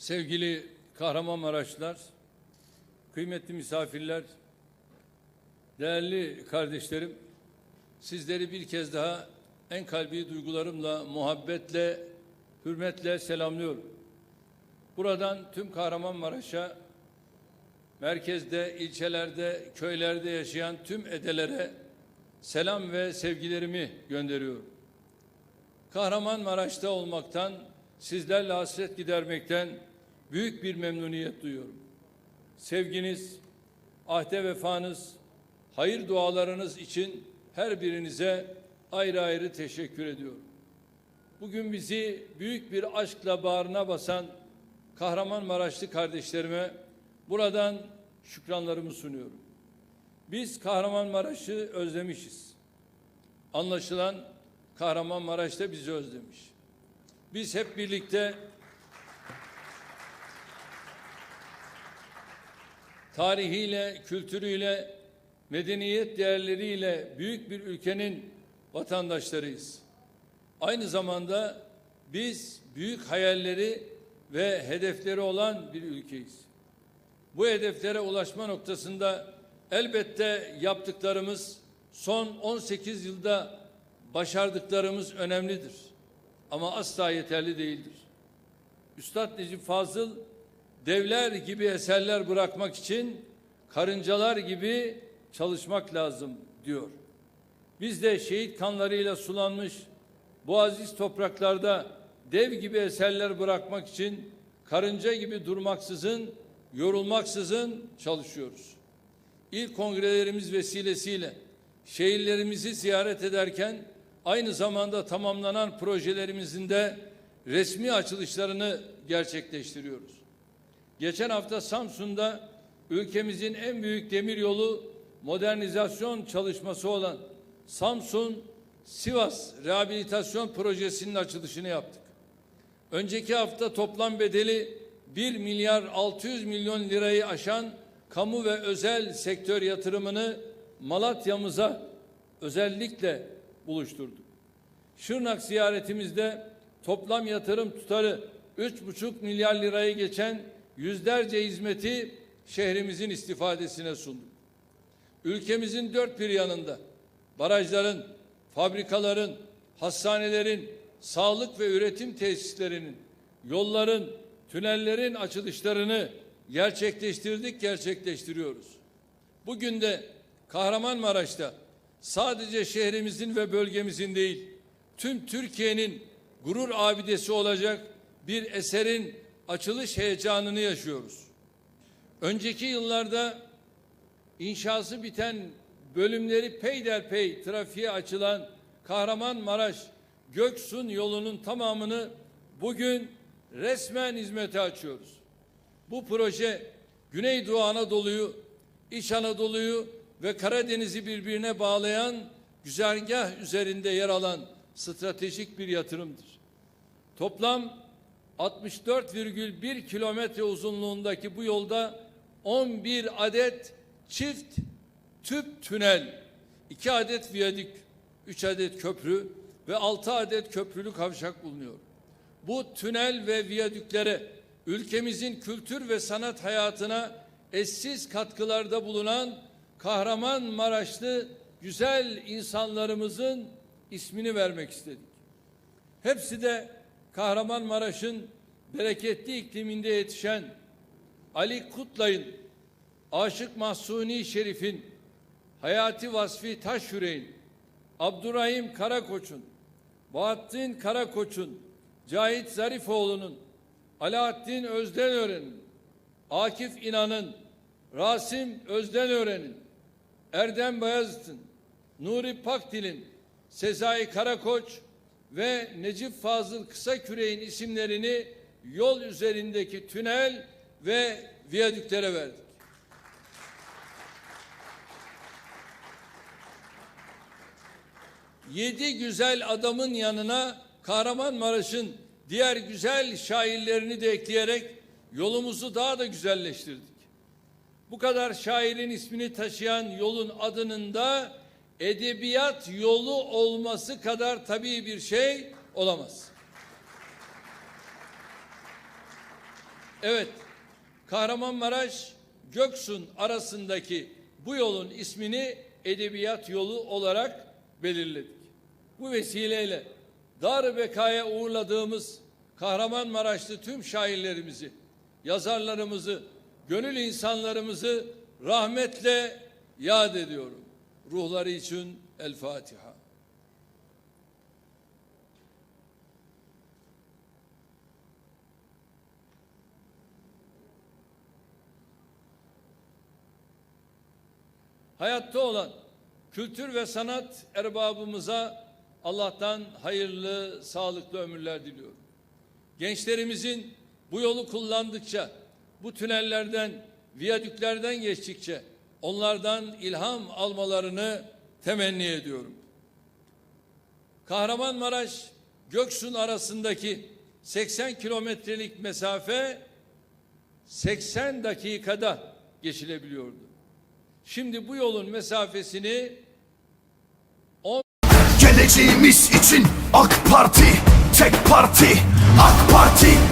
Sevgili Kahramanmaraşlılar, kıymetli misafirler, değerli kardeşlerim, sizleri bir kez daha en kalbi duygularımla, muhabbetle, hürmetle selamlıyorum. Buradan tüm Kahramanmaraş'a, merkezde, ilçelerde, köylerde yaşayan tüm edelere selam ve sevgilerimi gönderiyorum. Kahramanmaraş'ta olmaktan, sizlerle hasret gidermekten büyük bir memnuniyet duyuyorum. Sevginiz, ahde vefanız, hayır dualarınız için her birinize ayrı ayrı teşekkür ediyorum. Bugün bizi büyük bir aşkla bağrına basan Kahramanmaraşlı kardeşlerime buradan şükranlarımı sunuyorum. Biz Kahramanmaraş'ı özlemişiz. Anlaşılan Kahramanmaraş da bizi özlemiş. Biz hep birlikte tarihiyle, kültürüyle, medeniyet değerleriyle büyük bir ülkenin vatandaşlarıyız. Aynı zamanda biz büyük hayalleri ve hedefleri olan bir ülkeyiz. Bu hedeflere ulaşma noktasında elbette yaptıklarımız son 18 yılda başardıklarımız önemlidir. Ama asla yeterli değildir. Üstad Necip Fazıl devler gibi eserler bırakmak için karıncalar gibi çalışmak lazım diyor. Biz de şehit kanlarıyla sulanmış bu aziz topraklarda dev gibi eserler bırakmak için karınca gibi durmaksızın, yorulmaksızın çalışıyoruz. İlk kongrelerimiz vesilesiyle şehirlerimizi ziyaret ederken aynı zamanda tamamlanan projelerimizin de resmi açılışlarını gerçekleştiriyoruz. Geçen hafta Samsun'da ülkemizin en büyük demiryolu modernizasyon çalışması olan Samsun Sivas Rehabilitasyon Projesi'nin açılışını yaptık. Önceki hafta toplam bedeli 1 milyar 600 milyon lirayı aşan kamu ve özel sektör yatırımını Malatya'mıza özellikle buluşturduk. Şırnak ziyaretimizde toplam yatırım tutarı 3,5 milyar lirayı geçen yüzlerce hizmeti şehrimizin istifadesine sunduk. Ülkemizin dört bir yanında barajların, fabrikaların, hastanelerin, sağlık ve üretim tesislerinin, yolların, tünellerin açılışlarını gerçekleştirdik, gerçekleştiriyoruz. Bugün de Kahramanmaraş'ta sadece şehrimizin ve bölgemizin değil, tüm Türkiye'nin gurur abidesi olacak bir eserin açılış heyecanını yaşıyoruz. Önceki yıllarda inşası biten bölümleri peyderpey trafiğe açılan Kahramanmaraş Göksun yolunun tamamını bugün resmen hizmete açıyoruz. Bu proje Güneydoğu Anadolu'yu, İç Anadolu'yu ve Karadeniz'i birbirine bağlayan güzergah üzerinde yer alan stratejik bir yatırımdır. Toplam 64,1 kilometre uzunluğundaki bu yolda 11 adet çift tüp tünel, 2 adet viyadük, 3 adet köprü ve 6 adet köprülü kavşak bulunuyor. Bu tünel ve viyadüklere ülkemizin kültür ve sanat hayatına eşsiz katkılarda bulunan Kahramanmaraşlı güzel insanlarımızın ismini vermek istedik. Hepsi de Kahramanmaraş'ın bereketli ikliminde yetişen Ali Kutlay'ın, Aşık Mahsuni Şerif'in, Hayati Vasfi Taşyürek'in, Abdurrahim Karakoç'un, Bahattin Karakoç'un, Cahit Zarifoğlu'nun, Alaaddin Özdenören'in, Akif İnan'ın, Rasim Özdenören'in, Erdem Bayazıt'ın, Nuri Pakdil'in, Sezai Karakoç ve Necip Fazıl Kısaküre'nin isimlerini yol üzerindeki tünel ve viyadüklere verdik. Yedi güzel adamın yanına Kahramanmaraş'ın diğer güzel şairlerini de ekleyerek yolumuzu daha da güzelleştirdik. Bu kadar şairin ismini taşıyan yolun adının da edebiyat yolu olması kadar tabii bir şey olamaz. Evet, Kahramanmaraş Göksun arasındaki bu yolun ismini edebiyat yolu olarak belirledik. Bu vesileyle Dar-ı Beka'ya uğurladığımız Kahramanmaraşlı tüm şairlerimizi, yazarlarımızı, gönül insanlarımızı rahmetle yad ediyorum. Ruhları için El Fatiha. hayatta olan kültür ve sanat erbabımıza Allah'tan hayırlı, sağlıklı ömürler diliyorum. Gençlerimizin bu yolu kullandıkça, bu tünellerden, viyadüklerden geçtikçe onlardan ilham almalarını temenni ediyorum. Kahramanmaraş Göksun arasındaki 80 kilometrelik mesafe 80 dakikada geçilebiliyordu. Şimdi bu yolun mesafesini Geleceğimiz için AK Parti Tek parti AK Parti